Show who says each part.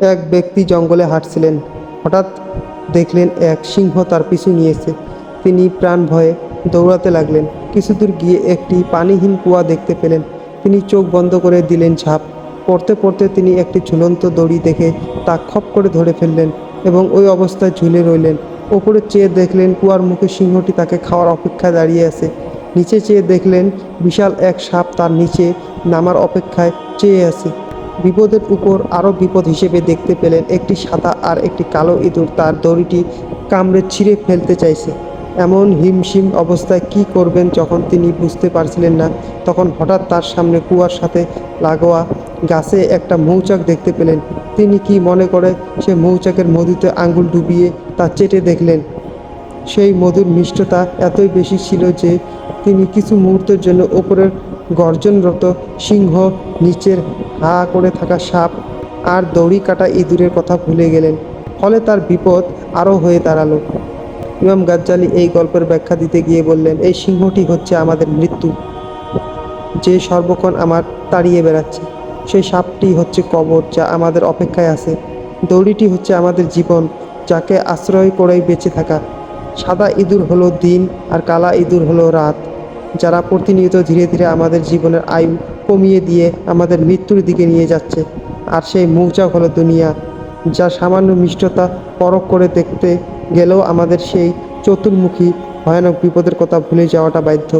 Speaker 1: এক ব্যক্তি জঙ্গলে হাঁটছিলেন। হঠাৎ দেখলেন এক সিংহ তার পিছু নিয়েছে। তিনি প্রাণ ভয়ে দৌড়াতে লাগলেন। কিছু দূর গিয়ে একটি পানিহীন কুয়া দেখতে পেলেন। তিনি চোখ বন্ধ করে দিলেন ঝাঁপ। পড়তে পড়তে তিনি একটি ঝুলন্ত দড়ি দেখে তা খপ করে ধরে ফেললেন এবং ওই অবস্থায় ঝুলে রইলেন। ওপরে চেয়ে দেখলেন কুয়ার মুখে সিংহটি তাকে খাওয়ার অপেক্ষায় দাঁড়িয়ে আছে। নিচে চেয়ে দেখলেন বিশাল এক সাপ তার নিচে নামার অপেক্ষায় চেয়ে আছে। বিপদের উপর আরও বিপদ হিসেবে দেখতে পেলেন একটি সাদা আর একটি কালো ইঁদুর। তার দড়িটি কামড়ে ছিঁড়ে ফেলতে চাইছে। এমন হিমশিম অবস্থায় কি করবেন যখন তিনি বুঝতে পারছিলেন না? তখন হঠাৎ তার সামনে কুয়ার সাথে লাগোয়া গাছে একটা মৌচাক দেখতে পেলেন। তিনি কি মনে করে সে মৌচাকের মধুতে আঙ্গুল ডুবিয়ে তা চেটে দেখলেন? সেই মধুর মিষ্টতা এতই বেশি ছিল যে তিনি কিছু মুহূর্তের জন্য ওপরের গর্জনরত সিংহ নিচের হা করে থাকা সাপ আর দড়ি কাটা ইঁদুরের কথা ভুলে গেলেন। ফলে তার বিপদ আরও হয়ে দাঁড়াল। ইমাম গাজ্জালি এই গল্পের ব্যাখ্যা দিতে গিয়ে বললেন, এই সিংহটি হচ্ছে আমাদের মৃত্যু। যে সর্বক্ষণ আমার তাড়িয়ে বেড়াচ্ছে, সেই সাপটি হচ্ছে কবর যা আমাদের অপেক্ষায় আছে। দড়িটি হচ্ছে আমাদের জীবন, যাকে আশ্রয় করেই বেঁচে থাকা। সাদা ইঁদুর হলো দিন আর কালা ইঁদুর হলো রাত। যারা প্রতিনিয়ত ধীরে ধীরে আমাদের জীবনের আয়ু কমিয়ে দিয়ে আমাদের মৃত্যুর দিকে নিয়ে যাচ্ছে। আর সেই মৌচাক হলো দুনিয়া, যা সামান্য মিষ্টতা পরখ করে দেখতে গেলেও আমাদের সেই চতুর্মুখী ভয়ানক বিপদের কথা ভুলে যাওয়াটা বাধ্য।